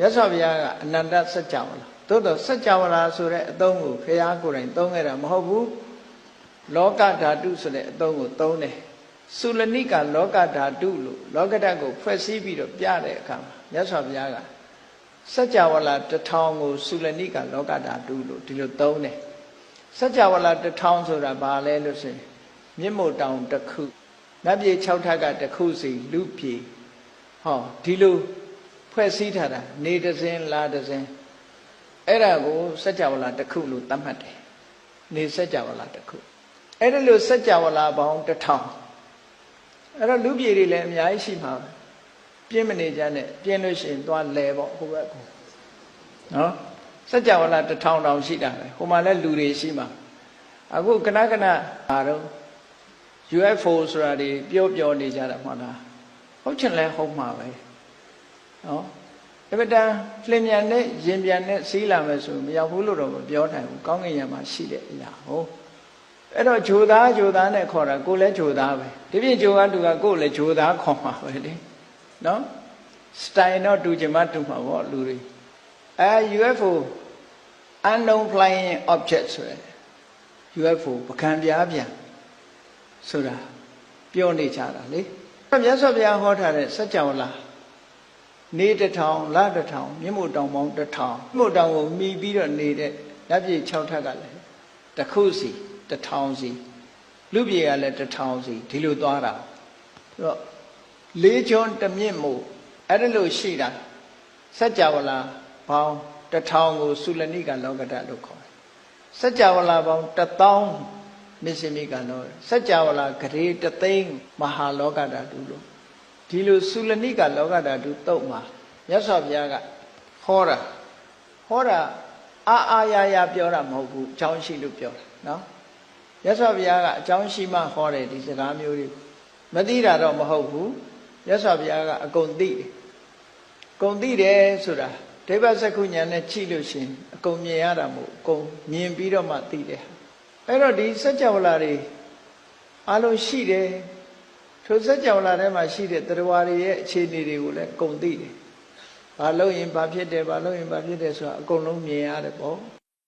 မြတ်စွာဘုရားကအနန္တစัจ java လာသို့တော့စัจ java လာဆိုတဲ့အသုံးကိုဘုရားကိုယ်တိုင်သုံးခဲ့တာမဟုတ်ဘူးလောကဓာတုဆိုတဲ့အသုံးကိုသုံးတယ်သုလနိကလောကဓာတုလို့လောကဓာတ်ကိုဖွဲ့စည်းပြီးတော့ပြတဲ့အခါမှာမြတ်စွာဘုရားကစัจ java လာတစ်ထောင်ကိုသုလနိကလောကဓာတုလို့ဒီလိုသုံးတယ်စัจ java လာတစ်ထောင်ဆိုတာဘာလဲလို့ဆိုရင်မြင့်မို့တောင်တစ်ခုနတ်ပြည်6ထပ်ကတစ်ခုစီလူပြည်ဟောဒီလို ဖွဲ့စည်းထားတာနေတစ်စင်းလာတစ်စင်းအဲ့ဒါကိုစัจ java လာတစ်ခုလို့သတ်မှတ်တယ်နေစัจ java လာတစ်ခုအဲ့ဒါလို့စัจ java လာပေါင်းတစ်ထောင်အဲ့တော့လူပြည်တွေလည်းအများကြီးရှိမှာပြင်းမနေကြနဲ့ပြင်းလို့ရှိရင်သွားလဲပေါ့ဟိုဘက်ကနော်စัจ java လာတစ်ထောင်တောင်ရှိတာပဲဟိုမှာလည်းလူတွေရှိမှာအခုကနကနအားတော့ UFO ဆိုတာတွေပြောပြောနေကြတာမှန်လားဟုတ်ချင်လဲဟုတ်မှာပဲ နော်အပဒံလင်မြန်နဲ့ရင်ပြန်နဲ့စီးလာမယ်ဆိုမရောက်ဘူးလို့တော့မပြောနိုင်ဘူးကောင်းကင်ယံမှာရှိတဲ့အရာဟုတ်အဲ့တော့ဂျိုသားဂျိုသားနဲ့ခေါ်တာကိုလည်းဂျိုသားပဲဒီပြင်ဂျိုကတူကကိုလည်းဂျိုသားခေါ်မှာပဲလေနော်စတိုင်တော့တူချင်မှတူမှာပေါ့လူတွေအဲ UFO unknown flying object ဆိုရယ် UFO ပကံပြားပြန်ဆိုတာပြောနေကြတာလေမြတ်စွာဘုရားဟောထားတဲ့စัจ java လာ နေတစ်ထောင်လတစ်ထောင်မြင့်မို့တောင်ပေါင်းတစ်ထောင်မြင့်မို့တောင်ကိုမှီပြီးတော့နေတဲ့လက်ပြည့်6ထပ်ကလည်းတစ်ခုစီတစ်ထောင်စီလူပြေကလည်းတစ်ထောင်စီဒီလိုသွားတာဆိုတော့လေးကျွန်းတစ်မြင့်မို့အဲ့ဒါလို့ရှိတာစัจ java လာပေါင်းတစ်ထောင်ကိုသုလနိကလောကတလို့ခေါ်တယ်စัจ java လာပေါင်းတစ်သောင်းမစ္စမိကနောစัจ java လာဂရေတသိန်းမဟာလောကဓာတုလို့ ဒီလိုသုလနိကလောကဓာတုတုတ်မှာမြတ်စွာဘုရားကဟောတာဟောတာအာအာရရပြောတာမဟုတ်ဘူးအကြောင်းရှိလို့ပြောတာနော်မြတ်စွာဘုရားကအကြောင်းရှိမှဟောတယ်ဒီစကားမျိုးတွေမသိတာတော့မဟုတ်ဘူးမြတ်စွာဘုရားကအကုန်သိတယ်အကုန်သိတယ်ဆိုတာဒိဗ္ဗစက္ခုညာနဲ့ကြည့်လို့ရှိရင်အကုန်မြင်ရတာမဟုတ်အကုန်မြင်ပြီးတော့မှသိတယ်အဲ့တော့ဒီစัจ java လာတွေအလုံးရှိတယ် ထိုစัจ java လာထဲမှာရှိတဲ့တရားတွေရဲ့အခြေအနေတွေကိုလည်းအကုန်သိတယ်ဘာလို့ရင်ဘာဖြစ်တယ်ဘာလို့ရင်ဘာဖြစ်တယ်ဆိုတာအကုန်လုံးမြင်ရတယ်ပေါ့